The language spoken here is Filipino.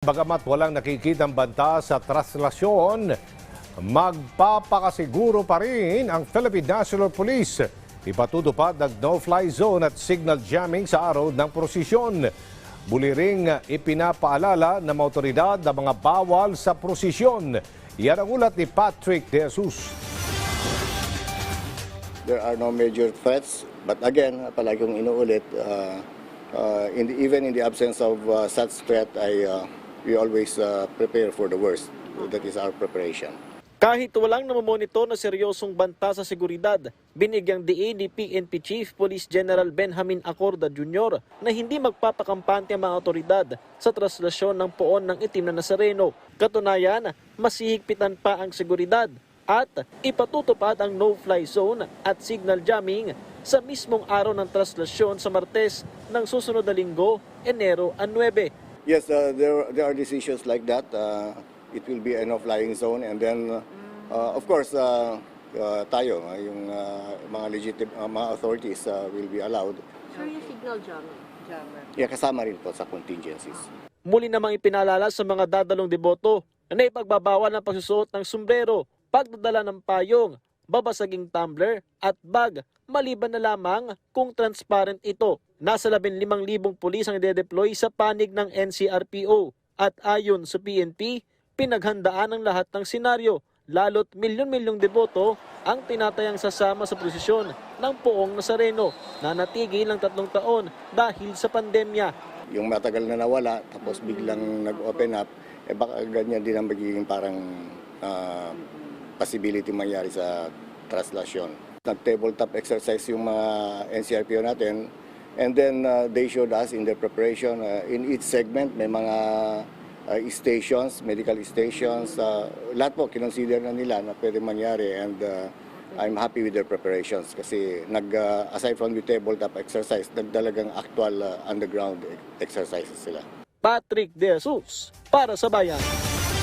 Bagamat walang nakikitang banta sa traslasyon, magpapakasiguro pa rin ang Philippine National Police. Ipatutupad ang no-fly zone at signal jamming sa araw ng prosesyon. Buliring ipinapaalala ng mga otoridad na mga bawal sa prosesyon. Yan ang ulat ni Patrick De Jesus. there are no major threats. But again, palagi kong inuulit, uh, uh, in the, even in the absence of uh, such threat, I, uh, we always uh, prepare for the worst. That is our preparation. Kahit walang namamonitor na seryosong banta sa seguridad, binigyang ni PNP Chief Police General Benjamin Acorda Jr. na hindi magpapakampante ang mga otoridad sa traslasyon ng poon ng itim na Nazareno. Katunayan, masihigpitan pa ang seguridad at ipatutupad ang no-fly zone at signal jamming sa mismong araw ng traslasyon sa Martes ng susunod na linggo, Enero 9. Yes, uh, there, there are decisions like that. Uh, it will be a no-flying zone. And then, uh, of course, uh, uh, tayo, uh, yung uh, mga legitimate uh, mga authorities uh, will be allowed. Sir, yung signal jammer. Jammer. Yeah, kasama rin po sa contingencies. Muli namang ipinalala sa mga dadalong deboto na ipagbabawal ang pagsusuot ng sombrero, pagdadala ng payong, babasaging tumbler at bag maliban na lamang kung transparent ito. Nasa 15,000 pulis ang de-deploy sa panig ng NCRPO at ayon sa PNP, pinaghandaan ang lahat ng senaryo lalo't milyon-milyong deboto ang tinatayang sasama sa prosesyon ng poong Nazareno na natigil ng tatlong taon dahil sa pandemya. Yung matagal na nawala, tapos biglang nag-open up, eh baka ganyan din ang magiging parang ah, possibility mangyari sa traslasyon. Nag-tabletop exercise yung mga NCRPO natin, and then uh, they showed us in their preparation, uh, in each segment may mga uh, stations, medical stations, uh, lahat po kinonsider na nila na pwede mangyari and uh, I'm happy with their preparations kasi nag uh, aside from the tabletop exercise, nagdalagang actual uh, underground exercises sila. Patrick De Jesus para sa Bayan.